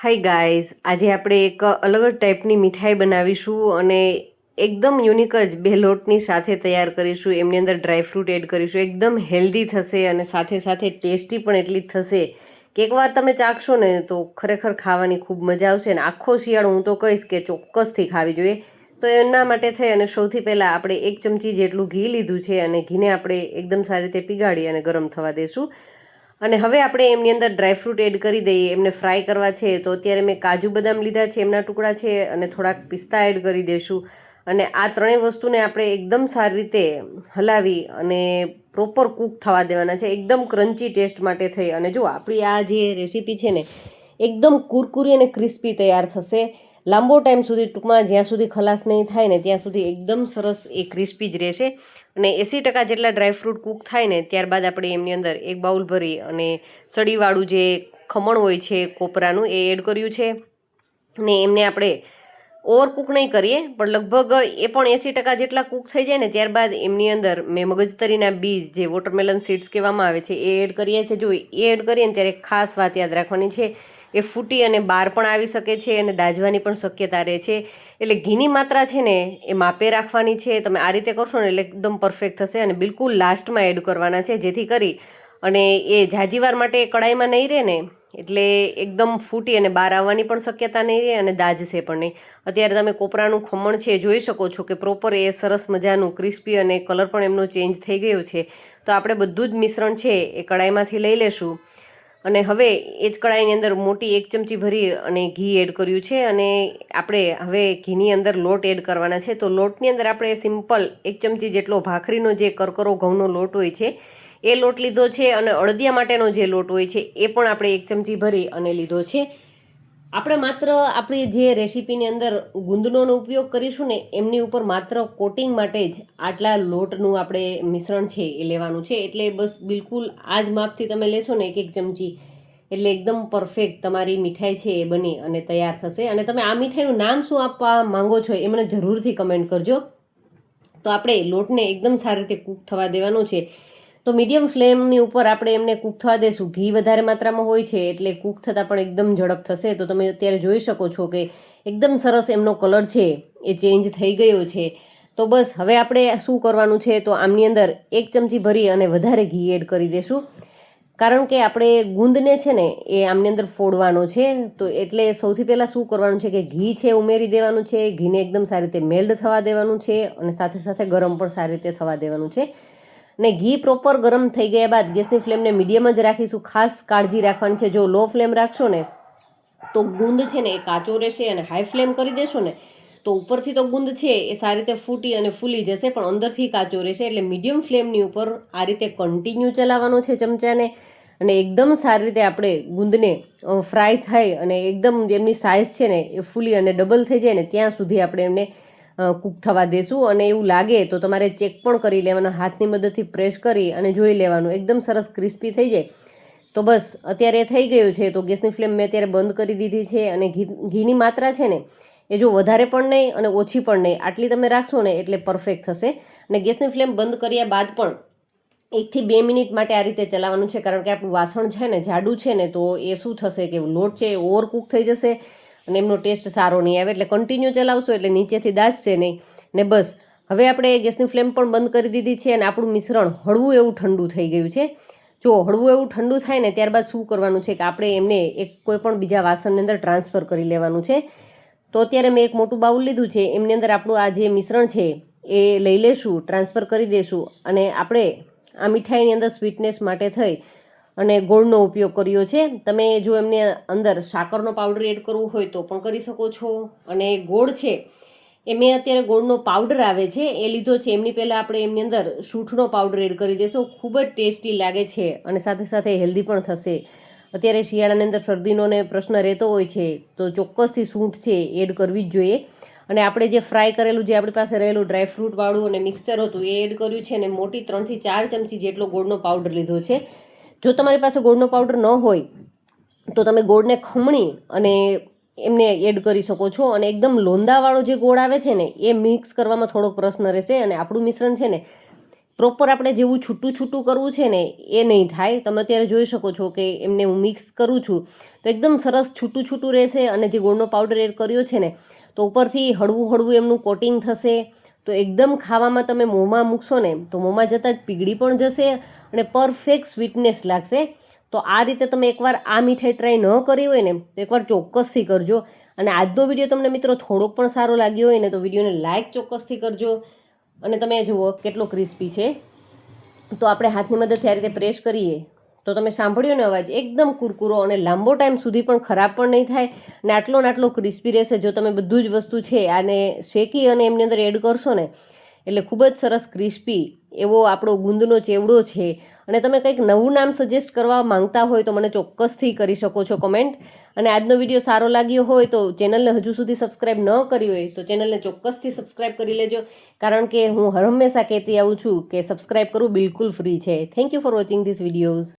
Hi guys આજે આપણે એક અલગ જ ટાઈપની મીઠાઈ બનાવીશું અને એકદમ યુનિક જ બે લોટની સાથે તૈયાર કરીશું. એમની અંદર ડ્રાયફ્રૂટ એડ કરીશું. એકદમ હેલ્ધી થશે અને સાથે સાથે ટેસ્ટી પણ એટલી થશે કે એકવાર તમે ચાખશો ને તો ખરેખર ખાવાની ખૂબ મજા આવશે અને આખો શિયાળો હું તો કહીશ કે ચોક્કસથી ખાવી જોઈએ. તો એના માટે થઈ અને સૌથી પહેલાં આપણે એક ચમચી જેટલું ઘી લીધું છે અને ઘીને આપણે એકદમ સારી રીતે પીગાડી અને ગરમ થવા દઈશું અને હવે આપણે એમની અંદર ડ્રાયફ્રૂટ એડ કરી દઈએ. એમને ફ્રાય કરવા છે તો અત્યારે મેં કાજુ બદામ લીધા છે, એમના ટુકડા છે અને થોડાક પિસ્તા એડ કરી દઈશું અને આ ત્રણેય વસ્તુને આપણે એકદમ સારી રીતે હલાવી અને પ્રોપર કૂક થવા દેવાના છે. એકદમ ક્રન્ચી ટેસ્ટ માટે થઈ. અને જો આપણી આ જે રેસીપી છે ને, એકદમ કુરકુરી અને ક્રિસ્પી તૈયાર થશે. લાંબો ટાઈમ સુધી ટૂંકમાં જ્યાં સુધી ખલાસ નહીં થાય ને ત્યાં સુધી એકદમ સરસ એ ક્રિસ્પી જ રહેશે. અને એંસી ટકા જેટલા ડ્રાયફ્રૂટ કૂક થાય ને ત્યારબાદ આપણે એમની અંદર એક બાઉલ ભરી અને સળીવાળું જે ખમણ હોય છે કોપરાનું એ એડ કર્યું છે. અને એમને આપણે ઓવરકૂક નહીં કરીએ, પણ લગભગ એ પણ એંસી ટકા જેટલા કૂક થઈ જાય ને ત્યારબાદ એમની અંદર મેં મગજતરીના બીજ જે વોટરમેલન સીડ્સ કહેવામાં આવે છે, એ એડ કરીએ છીએ. જો એ એડ કરીએ ને ત્યારે ખાસ વાત યાદ રાખવાની છે. એ ફૂટી અને બહાર પણ આવી શકે છે અને દાજવાની પણ શક્યતા રહે છે. એટલે ઘીની માત્રા છે ને એ માપે રાખવાની છે. તમે આ રીતે કરશો ને એટલે એકદમ પરફેક્ટ થશે અને બિલકુલ લાસ્ટમાં એડ કરવાના છે. જેથી કરી અને એ જાજીવાર માટે કડાઈમાં નહીં રહે ને એટલે એકદમ ફૂટી અને બહાર આવવાની પણ શક્યતા નહીં રહે અને દાજશે પણ નહીં. અત્યારે તમે કોપરાનું ખમણ છે જોઈ શકો છો કે પ્રોપર એ સરસ મજાનું ક્રિસ્પી અને કલર પણ એમનો ચેન્જ થઈ ગયો છે. તો આપણે બધું જ મિશ્રણ છે એ કડાઈમાંથી લઈ લેશું. અને હવે એ જ કડાઈની અંદર મોટી એક ચમચી ભરી અને ઘી એડ કર્યું છે અને આપણે હવે ઘીની અંદર લોટ એડ કરવાના છે. તો લોટની અંદર આપણે સિમ્પલ એક ચમચી જેટલો ભાખરીનો જે કરકરો ઘઉંનો લોટ હોય છે, એ લોટ લીધો છે અને અળદિયા માટેનો જે લોટ હોય છે, એ પણ આપણે એક ચમચી ભરી અને લીધો છે. આપણે માત્ર આપણી જે રેસીપીની અંદર ગુંદનોનો ઉપયોગ કરીશું ને, એમની ઉપર માત્ર કોટિંગ માટે જ આટલા લોટનું આપણે મિશ્રણ છે એ લેવાનું છે. એટલે બસ બિલકુલ આ જ માપથી તમે લેશો ને એક એક ચમચી. એટલે એકદમ પરફેક્ટ તમારી મીઠાઈ છે એ બની અને તૈયાર થશે. અને તમે આ મીઠાઈનું નામ શું આપવા માંગો છો એ મને જરૂરથી કમેન્ટ કરજો. તો આપણે લોટને એકદમ સારી રીતે કૂક થવા દેવાનું છે. તો મીડિયમ ફ્લેમની ઉપર આપણે એમને કૂક થવા દેશું. ઘી વધારે માત્રામાં હોય છે એટલે કૂક થતાં પણ એકદમ ઝડપ થશે. તો તમે અત્યારે જોઈ શકો છો કે એકદમ સરસ એમનો કલર છે, એ ચેન્જ થઈ ગયો છે. તો બસ, હવે આપણે શું કરવાનું છે તો આમની અંદર એક ચમચી ભરી અને વધારે ઘી એડ કરી દેશું. કારણ કે આપણે ગુંદને છે ને, એ આમની અંદર ફોડવાનો છે. તો એટલે સૌથી પહેલાં શું કરવાનું છે કે ઘી છે ઉમેરી દેવાનું છે. ઘીને એકદમ સારી રીતે મેલ્ડ થવા દેવાનું છે અને સાથે સાથે ગરમ પણ સારી રીતે થવા દેવાનું છે. ને ઘી પ્રોપર ગરમ થઈ ગયા બાદ ગેસની ફ્લેમને મીડિયમ જ રાખીશું. ખાસ કાળજી રાખવાની છે. જો લો ફ્લેમ રાખશો ને, તો ગુંદ છે ને એ કાચો રહેશે અને હાઈ ફ્લેમ કરી દેશો ને, તો ઉપરથી તો ગુંદ છે એ સારી રીતે ફૂટી અને ફૂલી જશે, પણ અંદરથી કાચો રહેશે. એટલે મીડિયમ ફ્લેમની ઉપર આ રીતે કન્ટિન્યુ ચલાવવાનો છે ચમચાને અને એકદમ સારી રીતે આપણે ગુંદને ફ્રાય થાય અને એકદમ જેમની સાઇઝ છે ને એ ફૂલી અને ડબલ થઈ જાય ને, ત્યાં સુધી આપણે એમને કૂક થવા દેશું અને એવું લાગે તો તમારે ચેક પણ કરી લેવાનું, હાથની મદદથી પ્રેસ કરી અને જોઈ લેવાનું. એકદમ સરસ ક્રિસ્પી થઈ જાય. તો બસ, અત્યારે થઈ ગયું છે. તો ગેસની ફ્લેમ મેં અત્યારે બંધ કરી દીધી છે અને ઘી, ઘીની માત્રા છે ને, એ જો વધારે પણ નહીં અને ઓછી પણ નહીં. આટલી તમે રાખશો ને એટલે પરફેક્ટ થશે. અને ગેસની ફ્લેમ બંધ કર્યા બાદ પણ એકથી બે મિનિટ માટે આ રીતે ચલાવવાનું છે. કારણ કે આપણું વાસણ છે ને જાડું છે ને, તો એ શું થશે કે લોટ છે એ ઓવર કૂક થઈ જશે. અને એમનો ટેસ્ટ સારો નહીં આવે એટલે કન્ટિન્યુ ચલાવશો એટલે નીચેથી દાજશે નહીં. ને બસ, હવે આપણે ગેસની ફ્લેમ પણ બંધ કરી દીધી છે અને આપણું મિશ્રણ હળવું એવું ઠંડુ થઈ ગયું છે. જો હળવું એવું ઠંડુ થાય ને ત્યારબાદ શું કરવાનું છે કે આપણે એમને એક કોઈ પણ બીજા વાસણની અંદર ટ્રાન્સફર કરી લેવાનું છે. તો અત્યારે મેં એક મોટું બાઉલ લીધું છે, એમની અંદર આપણું આ જે મિશ્રણ છે એ લઈ લેશું, ટ્રાન્સફર કરી દઈશું અને આપણે આ મીઠાઈની અંદર સ્વીટનેસ માટે થઈ અને ગોળનો ઉપયોગ કર્યો છે. તમે જો એમને અંદર સાકરનો પાવડર એડ કરવું હોય તો પણ કરી શકો છો. અને ગોળ છે, એ મેં અત્યારે ગોળનો પાવડર આવે છે, એ લીધો છે. એમની પહેલાં આપણે એમની અંદર સૂંઠનો પાવડર એડ કરી દેશો. ખૂબ જ ટેસ્ટી લાગે છે અને સાથે સાથે હેલ્ધી પણ થશે. અત્યારે શિયાળાની અંદર શરદીનો ને પ્રશ્ન રહેતો હોય છે, તો ચોક્કસથી સૂંઠ છે એડ કરવી જ જોઈએ. અને આપણે જે ફ્રાય કરેલું, જે આપણી પાસે રહેલું ડ્રાયફ્રૂટવાળું અને મિક્સર હતું, એ એડ કર્યું છે અને મોટી ત્રણથી ચાર ચમચી જેટલો ગોળનો પાવડર લીધો છે. જો તમારી પાસે ગોળનો પાવડર ન હોય, તો તમે ગોળને ખમણી અને એમને એડ કરી શકો છો. અને એકદમ લોંદાવાળો જે ગોળ આવે છે ને, એ મિક્સ કરવામાં થોડોક પ્રશ્ન રહેશે. અને આપણું મિશ્રણ છે ને પ્રોપર આપણે જેવું છૂટું છૂટું કરવું છે ને, એ નહીં થાય. તમે અત્યારે જોઈ શકો છો કે એમને હું મિક્સ કરું છું. તો એકદમ સરસ છૂટું છૂટું રહેશે. અને જે ગોળનો પાવડર એડ કર્યો છે ને, તો ઉપરથી હળવું હળવું એમનું કોટિંગ થશે. તો એકદમ ખાવામાં તમે મોંમાં મૂકશો ને, તો મોંમાં જતાં જ પીગળી પણ જશે અને પરફેક્ટ સ્વીટનેસ લાગશે. તો આ રીતે તમે એકવાર આ મીઠાઈ ટ્રાય ન કરી હોય ને, તો એકવાર ચોક્કસથી કરજો. અને આજનો વીડિયો તમને મિત્રો થોડોક પણ સારો લાગ્યો હોય ને, તો વિડીયોને લાઇક ચોક્કસથી કરજો. અને તમે જુઓ કેટલો ક્રિસ્પી છે. તો આપણે હાથની મદદથી આ રીતે પ્રેસ કરીએ. તો તમે સાંભળ્યો ને અવાજ, એકદમ કુરકુરો અને લાંબો ટાઈમ સુધી પણ ખરાબ પણ નહીં થાય ને આટલો ને આટલો ક્રિસ્પી રહેશે. જો તમે બધું જ વસ્તુ છે આને શેકી અને એમની અંદર એડ કરશો ને, એટલે ખૂબ જ સરસ ક્રિસ્પી એવો આપણો ગુંદનો ચેવડો છે. અને તમે કંઈક નવું નામ સજેસ્ટ કરવા માંગતા હોય તો મને ચોક્કસથી કરી શકો છો કમેન્ટ અને આજનો વીડિયો સારો લાગ્યો હોય તો ચેનલને હજુ સુધી સબસ્ક્રાઇબ ન કરી હોય તો ચેનલને ચોક્કસથી સબસ્ક્રાઇબ કરી લેજો. કારણ કે હું હર હંમેશા કહેતી આવું છું કે સબસ્ક્રાઇબ કરવું બિલકુલ ફ્રી છે. Thank you for watching this videos